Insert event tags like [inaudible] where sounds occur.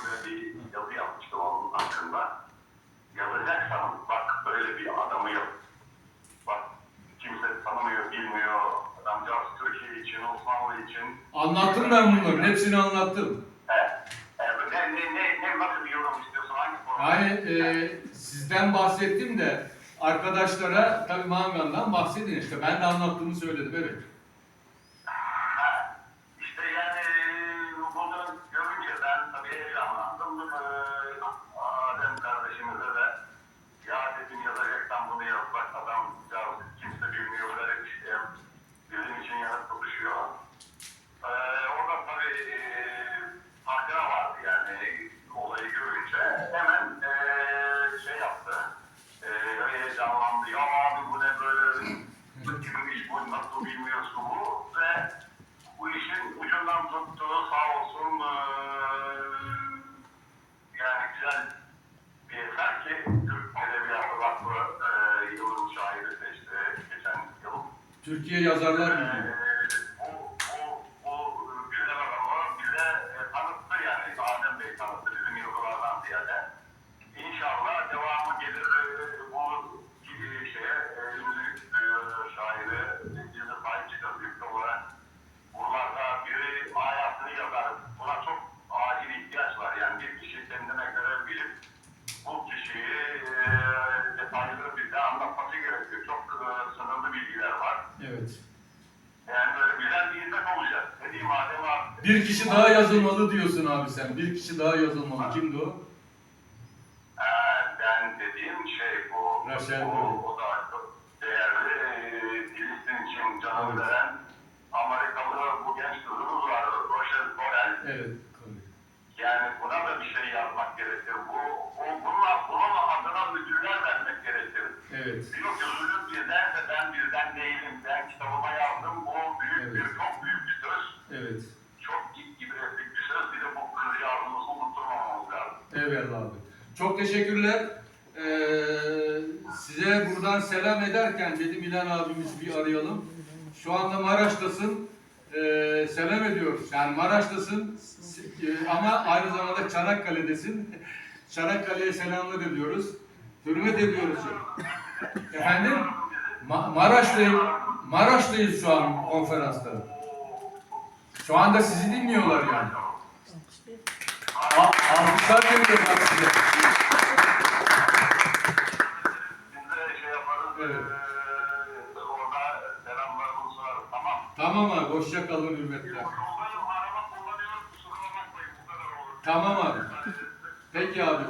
hakkında bir yazı yapmıştım onun hakkında. Yazacaksan bak böyle bir adamı yap. Bak kimse tanımıyor, bilmiyor. Adamcağız Türkiye için, Osmanlı için. Anlattım ben bunların hepsini anlattım. Evet. evet. Ne, ne, ne, ne, nasıl bir yorum istiyorsun? Hangi konu? Yani e, sizden bahsettim de arkadaşlara tabii Mangan'dan bahsedin işte. Ben de anlattığımı söyledim evet. Nasıl bilmiyorsun bu ve bu işin ucundan tuttu sağ olsun eee, yani güzel bir eser ki Türk Edebiyatı Vakfı eee yılın şairi seçti geçen yıl. Türkiye Yazarlar Birliği. Adamı bize e, tanıttı yani Adem Bey tanıttı bizim yıllardan ziyade. Evet. Yani böyle güzel bir hizmet olacak. Dediğim Adem abi. Bir kişi daha yazılmalı diyorsun abi sen. Bir kişi daha yazılmalı. Kimdi o? Ee, ben dediğim şey bu. Raşel Bey. o da değerli. e, Filistin için canını Evet. veren Amerikalı bu genç kızımız var. Rochelle Borel. Evet. Yani buna da bir şey yazmak gerekir. Bu, bu bununla, bunun adına müdürler vermek gerekir. Evet. Diyor zulüm bizdense ben bizden değilim. Ben kitabıma yazdım. Bu büyük Evet. bir, çok büyük bir söz. Evet. Çok ibretlik bir söz. Bir de bu kızcağızımızı unutturmamamız lazım. Evet abi. Çok teşekkürler. Ee, size buradan selam ederken dedim İlhan abimizi bir arayalım. Şu anda Maraş'tasın. Ee, selam ediyoruz. Yani Maraş'tasın Ee, ama aynı zamanda Çanakkale'desin. [laughs] Çanakkale'ye selamlar ediyoruz. Hürmet ediyoruz. Efendim? Ma- Maraş'tayız. Maraş'tayız şu an konferansta. Şu anda sizi dinliyorlar yani. Al- Alkışlar geliyorlar size. Evet. Tamam. Tamam abi, hoşça kalın hürmetler. Tamam abi. Peki abi.